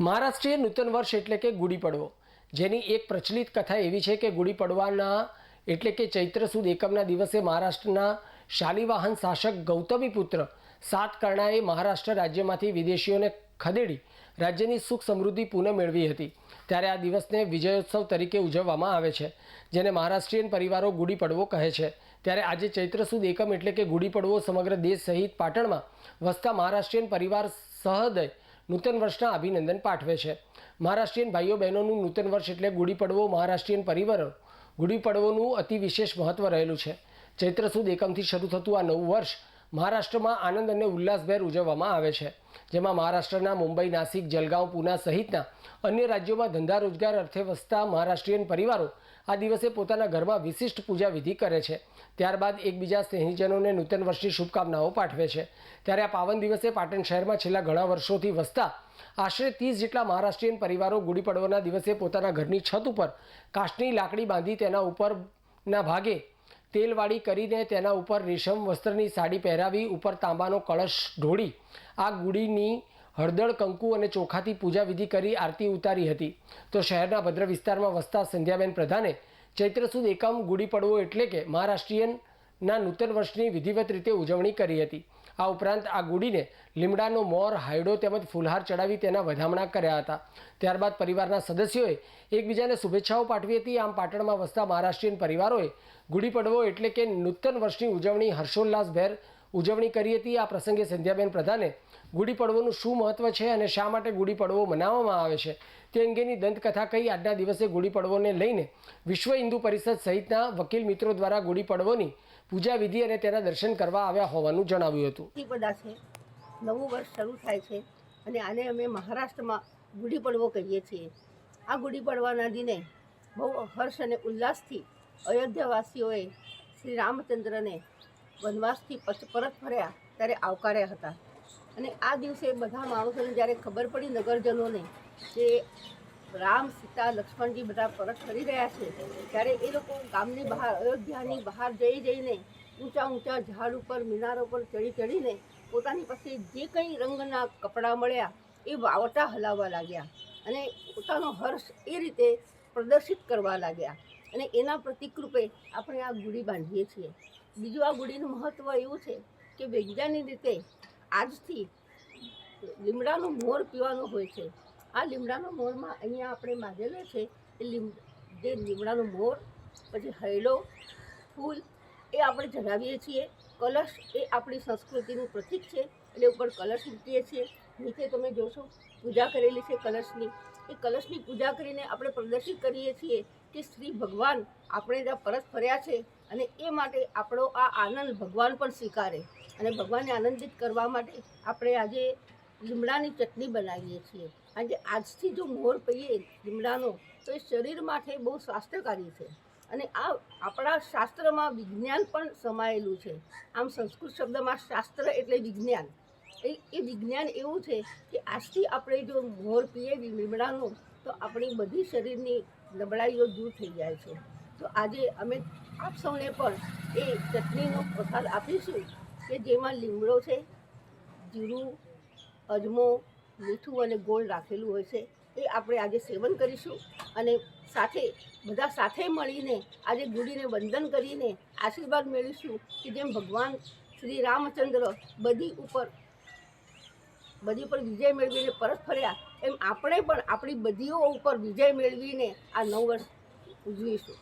મહારાષ્ટ્રીય નૂતન વર્ષ એટલે કે ગુડી પડવો. જેની એક પ્રચલિત કથા એવી છે કે ગુડી પડવાના એટલે કે ચૈત્ર સુદ એકમના દિવસે મહારાષ્ટ્રના શાલિવાહન શાસક ગૌતમી પુત્ર સાતકર્ણાએ મહારાષ્ટ્ર રાજ્યમાંથી વિદેશીઓને ખદેડી રાજ્યની સુખ સમૃદ્ધિ પુનઃ મેળવી હતી. ત્યારે આ દિવસને વિજયોત્સવ તરીકે ઉજવવામાં આવે છે, જેને મહારાષ્ટ્રીયન પરિવારો ગુડી પડવો કહે છે. ત્યારે આજે ચૈત્ર સુદ એકમ એટલે કે ગુડી પડવો સમગ્ર દેશ સહિત પાટણમાં વસતા મહારાષ્ટ્રીયન પરિવાર સહદય નૂતન વર્ષના અભિનંદન પાઠવે છે. મહારાષ્ટ્રીયન ભાઈઓ બહેનોનું નૂતન વર્ષ એટલે ગુડી પડવો, મહારાષ્ટ્રીયન પરિવારો. ગુડી પડવોનું અતિ વિશેષ મહત્ત્વ રહેલું છે. ચૈત્ર સુદ એકમથી શરૂ થતું આ નવું વર્ષ મહારાષ્ટ્રમાં આનંદ અને ઉલ્લાસભેર ઉજવવામાં આવે છે. જેમાં મહારાષ્ટ્રના મુંબઈ, નાસિક, જલગાંવ, પૂના સહિતના અન્ય રાજ્યોમાં ધંધા રોજગાર અર્થે વસતા મહારાષ્ટ્રીયન પરિવારો આ દિવસે પોતાના ઘરમાં વિશિષ્ટ પૂજા વિધિ કરે છે. ત્યારબાદ એકબીજા સ્નેહીજનોને નૂતન વર્ષની શુભકામનાઓ પાઠવે છે. ત્યારે આ પાવન દિવસે પાટણ શહેરમાં છેલ્લા ઘણા વર્ષોથી વસતા આશરે ત્રીસ જેટલા મહારાષ્ટ્રીયન પરિવારો ગુડી પડવાના દિવસે પોતાના ઘરની છત ઉપર કાષ્ટની લાકડી બાંધી તેના ઉપરના ભાગે તેલવાળી કરીને તેના ઉપર રેશમ વસ્ત્રની સાડી પહેરાવી ઉપર તાંબાનો કળશ ઢોળી, આ ગુડીની હળદર, કંકુ અને ચોખાથી પૂજા વિધિ કરી આરતી ઉતારી હતી. તો શહેરના ભદ્ર વિસ્તારમાં વસતા સંધ્યાબેન પ્રધાને ચૈત્ર સુદ એકમ ગુડી પડવો એટલે કે મહારાષ્ટ્રીયનના નૂતન વર્ષની વિધિવત રીતે ઉજવણી કરી હતી. આ ઉપરાંત આ ગુડીને લીમડાનો મોર, હાયડો તેમજ ફૂલહાર ચડાવી તેના વધામણા કર્યા હતા. ત્યારબાદ પરિવારના સદસ્યોએ એકબીજાને શુભેચ્છાઓ પાઠવી હતી. આમ પાટણમાં વસતા મહારાષ્ટ્રીયન પરિવારોએ ગુડી પડવો એટલે કે નૂતન વર્ષની ઉજવણી હર્ષોલ્લાસભેર ઉજવણી કરી હતી. આ પ્રસંગે સંધ્યાબેન પ્રધાને ગુડી પડવોનું શું મહત્વ છે અને શા માટે ગુડી પડવો મનાવવામાં આવે છે તે અંગેની દંતકથા કહી આજના દિવસે ગુડી પડવોને લઈને વિશ્વ હિન્દુ પરિષદ સહિતના વકીલ મિત્રો દ્વારા ગુડી પડવોની પૂજા વિધિ અને તેના દર્શન કરવા આવ્યા હોવાનું જણાવ્યું હતું. નવું વર્ષ શરૂ થાય છે અને આને અમે મહારાષ્ટ્રમાં ગુડી પડવો કહીએ છીએ. આ ગુડી પડવાના દિને બહુ હર્ષ અને ઉલ્લાસથી અયોધ્યાવાસીઓએ શ્રી રામચંદ્રને વનવાસથી પરત ફર્યા ત્યારે આવકાર્યા હતા. અને આ દિવસે બધા માણસોને જ્યારે ખબર પડી નગરજનોને કે રામ, સીતા, લક્ષ્મણજી બધા પરત ફરી રહ્યા છે, ત્યારે એ લોકો ગામની બહાર, અયોધ્યાની બહાર જઈ જઈને ઊંચા ઊંચા ઝાડ ઉપર, મિનારો પર ચડી ચડીને પોતાની પાસે જે કંઈ રંગના કપડાં મળ્યા એ વાવટા હલાવવા લાગ્યા અને પોતાનો હર્ષ એ રીતે પ્રદર્શિત કરવા લાગ્યા. અને એના પ્રતિકરૂપે આપણે આ ગુડી બાંધીએ છીએ. બીજું આ ગુડીનું મહત્ત્વ એવું છે કે વૈજ્ઞાનિક રીતે આજથી લીમડાનો મોર પીવાનો હોય છે. આ લીમડાનો મોરમાં અહીંયા આપણે બાંધેલો છે એ લીમ, જે લીમડાનો મોર, પછી હૈડો ફૂલ એ આપણે જણાવીએ છીએ. કલશ એ આપણી સંસ્કૃતિનું પ્રતીક છે. એટલે ઉપર કલશ મૂકીએ છીએ. નીચે તમે જોશો પૂજા કરેલી છે કલશની. એ કલશની પૂજા કરીને આપણે પ્રદર્શિત કરીએ છીએ કે શ્રી ભગવાન આપણે ત્યાં પરત ફર્યા છે અને એ માટે આપણો આ આનંદ ભગવાન પણ સ્વીકારે. અને ભગવાનને આનંદિત કરવા માટે આપણે આજે લીમડાની ચટણી બનાવીએ છીએ. આજે આજથી જો મોર પીએ લીમડાનો, તો એ શરીર માટે બહુ સ્વાસ્થ્યકારી છે. અને આ આપણા શાસ્ત્રમાં વિજ્ઞાન પણ સમાયેલું છે. આમ સંસ્કૃત શબ્દમાં શાસ્ત્ર એટલે વિજ્ઞાન. એ એ વિજ્ઞાન એવું છે કે આજથી આપણે જો મોર પીએ, લીમડાનો, તો આપણી બધી શરીરની નબળાઈઓ દૂર થઈ જાય છે. તો આજે અમે આપ સૌને પણ એ ચટણીનો પ્રસાદ આપીશું કે જેમાં લીમડો છે, જીરું, અજમો, મીઠું અને ગોળ રાખેલું હોય છે. એ આપણે આજે સેવન કરીશું અને સાથે, બધા સાથે મળીને આજે ગુડીને વંદન કરીને આશીર્વાદ મેળવીશું કે જેમ ભગવાન શ્રી રામચંદ્ર બધી ઉપર બધી પર વિજય મેળવીને પરત ફર્યા. એમ આપણે પણ આપણી બધીઓ ઉપર વિજય મેળવીને આ નવ વર્ષ ઉજવીશું.